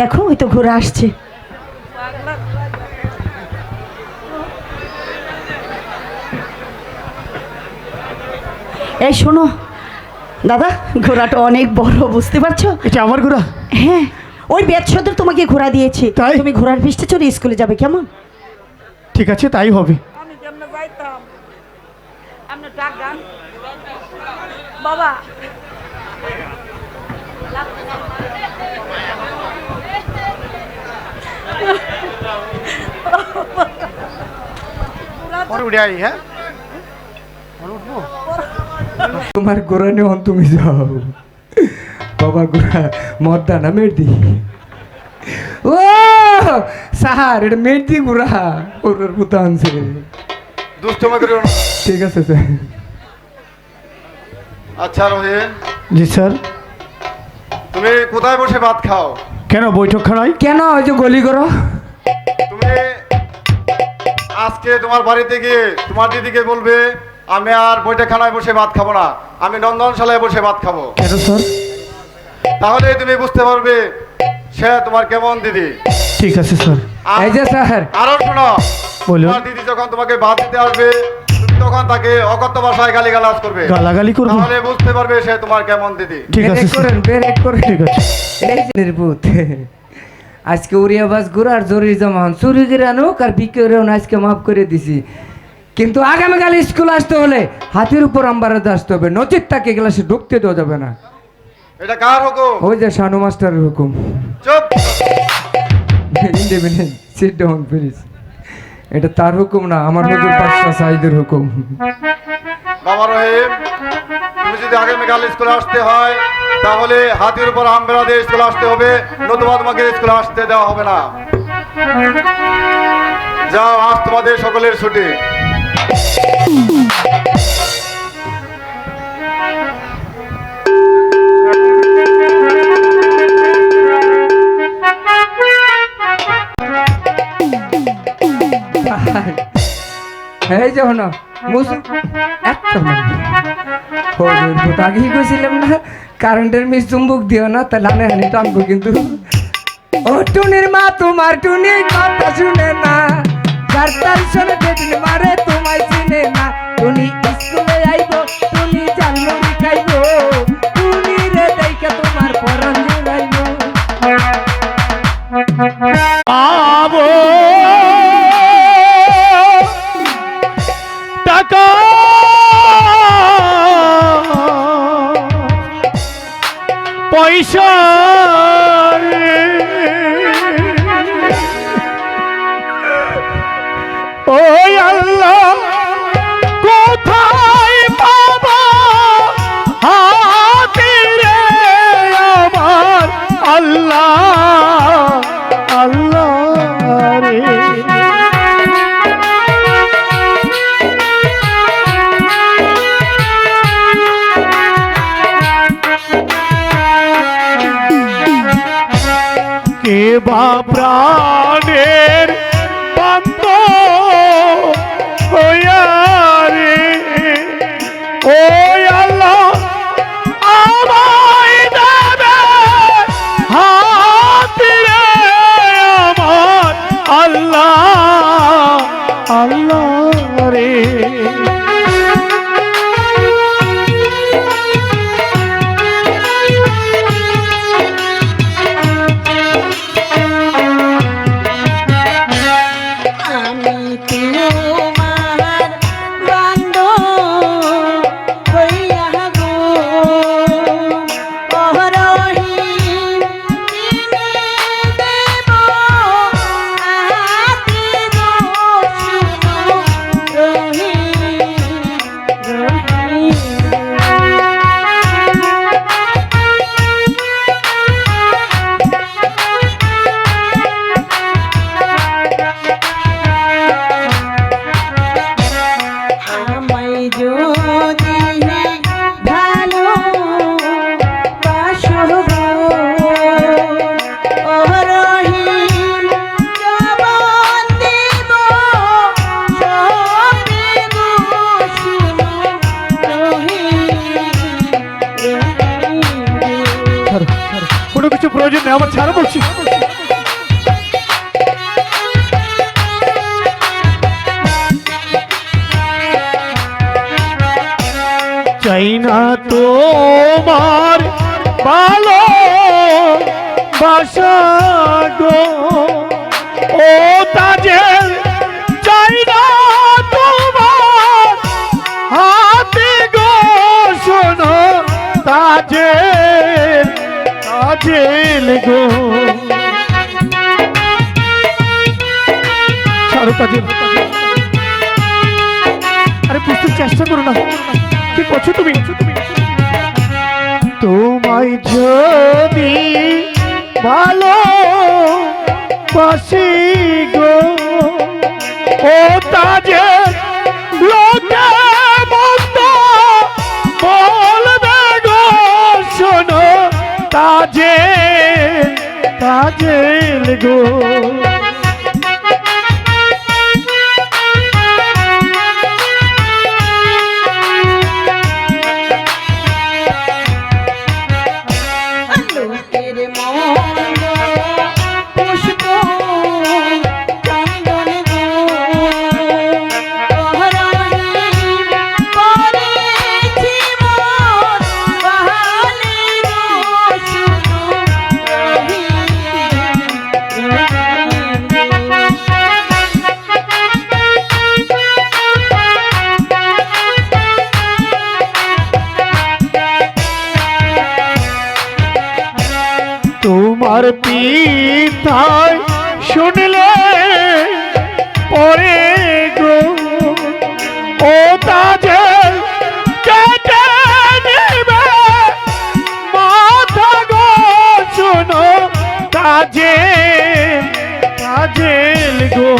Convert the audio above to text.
দেখো ওই তো ঘুরে আসছে। এই শোনো দাদা ঘোড়াটা অনেক বড় বুঝতে পারছ? এটা আমার ঘোড়া? হ্যাঁ ওই বেদসদের তোমাকে ঘোড়া দিয়েছে। তাই? তুমি ঘোড়ার পিঠে চড়ে স্কুলে যাবে কেমন? ঠিক আছে তাই হবে। আমি কেমনে যাইতাম আপনি ডাক গান। বাবা আই হ্যাঁ? তোমার গোড়া নেওয়ান তুমি যাও। বাবা গোড়া মর্দা না মেয়েটি ও সাহার এটা মেয়েটি গোড়া ওর পুতা আনছে। ঠিক আছে স্যার। আচ্ছা রহিম জি স্যার। তুমি কোথায় বসে ভাত খাও? কেন বৈঠকখানায় কেন ওই যে গলি করো? তুমি আজকে তোমার বাড়িতে গিয়ে তোমার দিদিকে বলবে আমি আর বৈঠকখানায় বসে ভাত খাব না। আমি নন্দনশালায় বসে ভাত খাব। কেন স্যার? তাহলে তুমি বুঝতে পারবে সে তোমার কেমন দিদি। ঠিক আছে স্যার। এই যে স্যার। আরও শোনো বলুন। তোমার দিদি যখন তোমাকে ভাত দিতে আসবে তুমি তখন তাকে অকথ্য ভাষায় গালিগালাজ করবে। গালাগালি করব? তাহলে বুঝতে পারবে সে তোমার কেমন দিদি। ঠিক আছে করেন ব্রেক করেন। ঠিক আছে। এই যে নির্বুত আজকে উড়িয়া বাস ঘুরে আর জরুরি জমান চুরি করে আনুক আর বিক্রি করে আজকে মাফ করে দিছি। কিন্তু আগামীকাল স্কুল আসতে হলে হাতির উপর আম্বারাতে আসতে হবে। নচিত তাকে ক্লাসে ঢুকতে দেওয়া যাবে না। এটা কার হুকুম? ওই যে শানু মাস্টারের হুকুম। চুপ! ইন্ডিপেন্ডেন্ট সিট ডাউন প্লিজ এটা তার হুকুম না আমার মজুর পাঁচটা সাইদের হুকুম। বাবা রহিম, তুমি যদি আগামীকাল স্কুলে আসতে হয়, তাহলে হাতির উপর আমবেলা দিয়ে স্কুলে আসতে হবে, নতুবা তোমাকে স্কুলে আসতে দেওয়া হবে না। যাও, আজ তোমাদের সকলের ছুটি। এই যে না মুসু একটা আগেই গেছিলাম না, কারেন্টের মিস চুম্বুক দিও না, তাহলে আমি হানি কিন্তু। ও টুনির মা, তোমার টুনি কথা শুনে না, যার তার সরে বেদিন মারে, তোমায় চিনে না। পয়সা ও আল্লাহ সেবা প্রাণ আমার ছাড়া বলছি। চাইনা তো মার পালো বাসা ও তাজে তোমার হাতে গো শোনো তাজেল গো। আরে বুঝতে চেষ্টা করো না। কি করছ তুমি? তোমায় যদি ভালো বাসি গো, ও তাজে তাজে তাজেল গো তোমার পিতায় শুনলে পরে গো। ও তাজে কেটে মাথা শুনো কাজে গো।